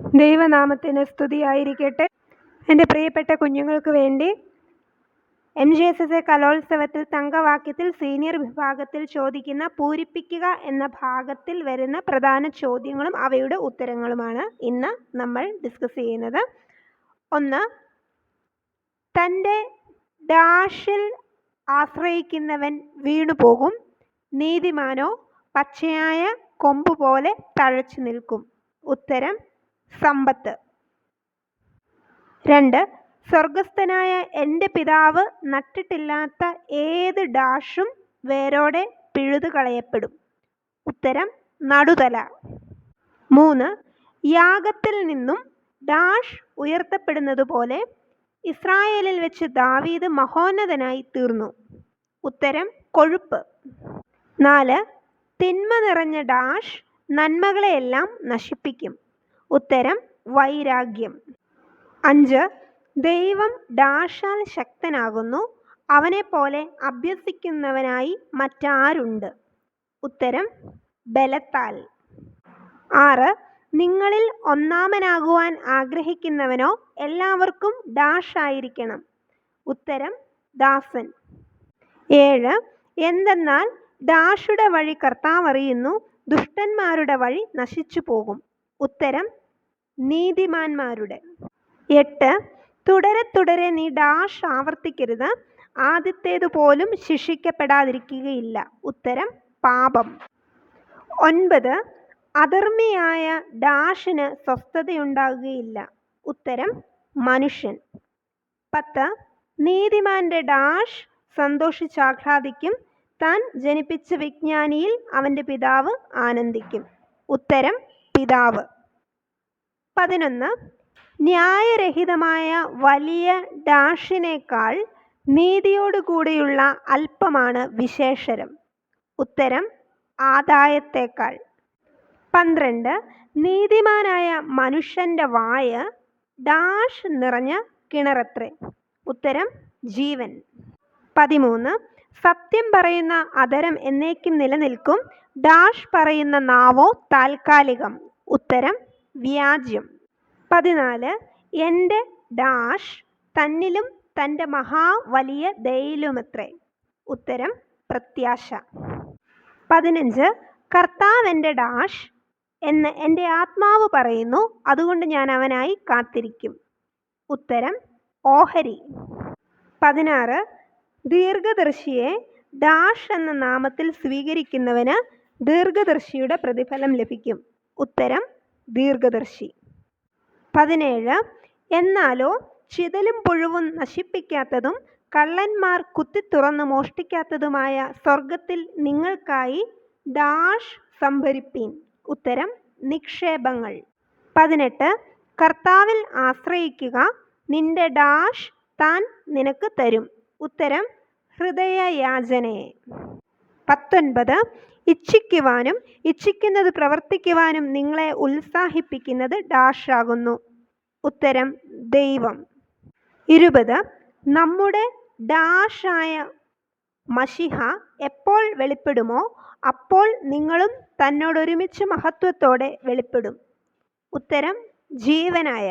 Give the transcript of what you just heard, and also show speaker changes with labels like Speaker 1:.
Speaker 1: ദൈവനാമത്തിന് സ്തുതിയായിരിക്കട്ടെ. എന്റെ പ്രിയപ്പെട്ട കുഞ്ഞുങ്ങൾക്ക് വേണ്ടി M G S S A കലോത്സവത്തിൽ തങ്കവാക്യത്തിൽ സീനിയർ വിഭാഗത്തിൽ ചോദിക്കുന്ന പൂരിപ്പിക്കുക എന്ന ഭാഗത്തിൽ വരുന്ന പ്രധാന ചോദ്യങ്ങളും അവയുടെ ഉത്തരങ്ങളുമാണ് ഇന്ന് നമ്മൾ ഡിസ്കസ് ചെയ്യുന്നത്. ഒന്ന് തന്റെ ഡാഷിൽ ആശ്രയിക്കുന്നവൻ വീണുപോകും നീതിമാനോ പച്ചയായ കൊമ്പ് പോലെ തഴച്ചു നിൽക്കും. ഉത്തരം സമ്പത്ത്. രണ്ട് സ്വർഗസ്ഥനായ എന്റെ പിതാവ് നട്ടിട്ടില്ലാത്ത ഏത് ഡാഷും വേരോടെ പിഴുതു കളയപ്പെടും ഉത്തരം നടുതല. മൂന്ന് യാഗത്തിൽ നിന്നും ഡാഷ് ഉയർത്തപ്പെടുന്നതുപോലെ ഇസ്രായേലിൽ വെച്ച് ദാവീദ് മഹോന്നതനായി തീർന്നു. ഉത്തരം കൊഴുപ്പ്. നാല് തിന്മ നിറഞ്ഞ ഡാഷ് നന്മകളെയെല്ലാം നശിപ്പിക്കും. ഉത്തരം വൈരാഗ്യം. അഞ്ച് ദൈവം ഡാഷാൽ ശക്തനാകുന്നു. അവനെപ്പോലെ അഭ്യസിക്കുന്നവനായി മറ്റാരുണ്ട്? ഉത്തരം ബലത്താൽ. ആറ് നിങ്ങളിൽ ഒന്നാമനാകുവാൻ ആഗ്രഹിക്കുന്നവനോ എല്ലാവർക്കും ഡാഷ് ആയിരിക്കണം ഉത്തരം ദാസൻ. ഏഴ് എന്തെന്നാൽ ഡാഷുടെ വഴി കർത്താവ് അറിയുന്നു ദുഷ്ടന്മാരുടെ വഴി നശിച്ചു പോകും ഉത്തരം നീതിമാന്മാരുടെ. എട്ട് തുടരെ തുടരെ നീ ഡാഷ് ആവർത്തിക്കരുത്. ആദ്യത്തേതുപോലും ശിക്ഷിക്കപ്പെടാതിരിക്കുകയില്ല. ഉത്തരം പാപം. ഒൻപത് അധർമ്മിയായ ഡാഷിന് സ്വസ്ഥതയുണ്ടാകുകയില്ല. ഉത്തരം മനുഷ്യൻ. പത്ത് നീതിമാന്റെ ഡാഷ് സന്തോഷിച്ചാഹ്ലാദിക്കും താൻ ജനിപ്പിച്ച വിജ്ഞാനിയിൽ അവന്റെ പിതാവ് ആനന്ദിക്കും. ഉത്തരം പിതാവ്. പതിനൊന്ന് ന്യായരഹിതമായ വലിയ ഡാഷിനേക്കാൾ നീതിയോടുകൂടിയുള്ള അല്പമാണ് വിശേഷരം. ഉത്തരം ആദായത്തേക്കാൾ. പന്ത്രണ്ട് നീതിമാനായ മനുഷ്യന്റെ വായ ഡാഷ് നിറഞ്ഞ കിണറത്രേ. ഉത്തരം ജീവൻ. പതിമൂന്ന് സത്യം പറയുന്ന അതരം എന്നേക്കും നിലനിൽക്കും ഡാഷ് പറയുന്ന നാവോ താൽക്കാലികം. ഉത്തരം വ്യാജ്യം. പതിനാല് എന്റെ ഡാഷ് തന്നിലും തന്റെ മഹാ വലിയ ദയയിലുമത്രേ. ഉത്തരം പ്രത്യാശ. പതിനഞ്ച് കർത്താവ് എന്റെ ഡാഷ് എന്ന് എന്റെ ആത്മാവ് പറയുന്നു അതുകൊണ്ട് ഞാൻ അവനായി കാത്തിരിക്കും. ഉത്തരം ഓഹരി. പതിനാറ് ദീർഘദർശിയെ ഡാഷ് എന്ന നാമത്തിൽ സ്വീകരിക്കുന്നവന് ദീർഘദർശിയുടെ പ്രതിഫലം ലഭിക്കും. ഉത്തരം ദീർഘദർശി. പതിനേഴ്. എന്നാലോ ചിതലും പുഴുവും നശിപ്പിക്കാത്തതും കള്ളന്മാർ കുത്തിത്തുറന്ന് മോഷ്ടിക്കാത്തതുമായ സ്വർഗത്തിൽ നിങ്ങൾക്കായി ഡാഷ് സംഭരിപ്പീൻ. ഉത്തരം നിക്ഷേപങ്ങൾ. പതിനെട്ട്. കർത്താവിൽ ആശ്രയിക്കുക നിന്റെ ഡാഷ് താൻ നിനക്ക് തരും. ഉത്തരം ഹൃദയയാചനയെ. പത്തൊൻപത്. ഇച്ഛിക്കുവാനും ഇച്ഛിക്കുന്നത് പ്രവർത്തിക്കുവാനും നിങ്ങളെ ഉത്സാഹിപ്പിക്കുന്നത് ഡാഷാകുന്നു. ഉത്തരം ദൈവം. ഇരുപത് നമ്മുടെ ഡാഷായ മഷിഹ എപ്പോൾ വെളിപ്പെടുമോ അപ്പോൾ നിങ്ങളും തന്നോടൊരുമിച്ച് മഹത്വത്തോടെ വെളിപ്പെടും. ഉത്തരം ജീവനായ